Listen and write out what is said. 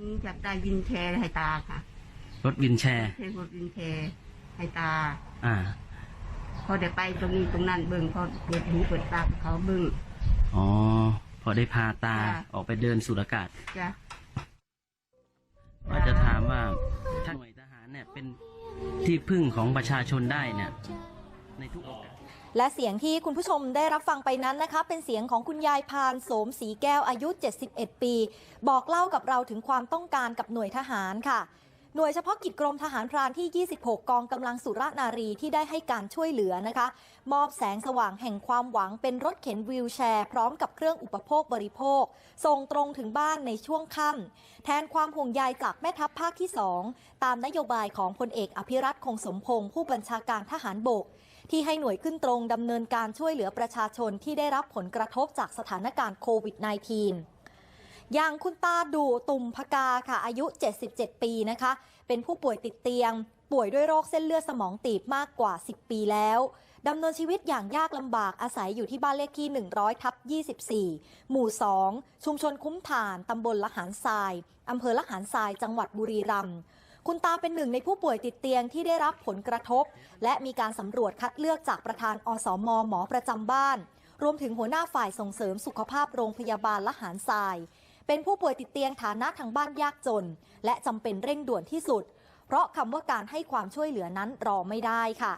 นี่อยากได้วินแชร์ให้ตาค่ะรถวินแชร์ให้รถวินแชร์ให้ตา อ่า พอเดี๋ยวไปตรงนี้ตรงนั้นเบิ่งพอเปิดหูเปิดตาเขาเบิ่ง อ๋อ พอได้พาตาค่ะออกไปเดินสูดอากาศ จ้ะ ว่าจะถามว่าถ้าหน่วยทหารเนี่ยเป็นที่พึ่งของประชาชนได้เนี่ยใน ทุกโอกาส และเสียงที่คุณผู้ชมได้รับฟังไปนั้นนะคะ เป็นเสียงของคุณยายพานโสมศรีแก้วอายุ 71 ปี บอกเล่ากับเราถึงความต้องการกับหน่วยทหารค่ะ หน่วยเฉพาะกิจกรมทหารพรานที่ 26 กองกำลังสุรนารีที่ได้ให้การช่วยเหลือนะคะ มอบแสงสว่างแห่งความหวังเป็นรถเข็นวีลแชร์ พร้อมกับเครื่องอุปโภคบริโภค ส่งตรงถึงบ้านในช่วงค่ำแทนความห่วงใยจากแม่ทัพภาคที่ 2 ตามนโยบายของพลเอกอภิรัตคงสมพงศ์ผู้บัญชาการทหารบก ที่ให้หน่วยขึ้นตรงดำเนินการช่วยเหลือประชาชนที่ได้รับผลกระทบจากสถานการณ์โควิด -19 อย่างคุณตาดูตุ่มพกาค่ะ อายุ 77 ปีนะคะ เป็นผู้ป่วยติดเตียง ป่วยด้วยโรคเส้นเลือดสมองตีบมากกว่า 10 ปีแล้วดำเนินชีวิตอย่างยากลำบากอาศัยอยู่ที่บ้านเลขที่ 100ทับ24 หมู่ 2 ชุมชนคุ้มถ่านตำบลละหารทรายอำเภอละหารทราย จังหวัดบุรีรัมย์คุณตาเป็นหนึ่งในผู้ป่วยติดเตียงที่ได้รับผลกระทบ และมีการสำรวจคัดเลือกจากประธานอสมหมอประจำบ้าน รวมถึงหัวหน้าฝ่ายส่งเสริมสุขภาพโรงพยาบาลละหารทราย เป็นผู้ป่วยติดเตียงฐานะทางบ้านยากจน และจำเป็นเร่งด่วนที่สุด เพราะคำว่าการให้ความช่วยเหลือนั้นรอไม่ได้ค่ะ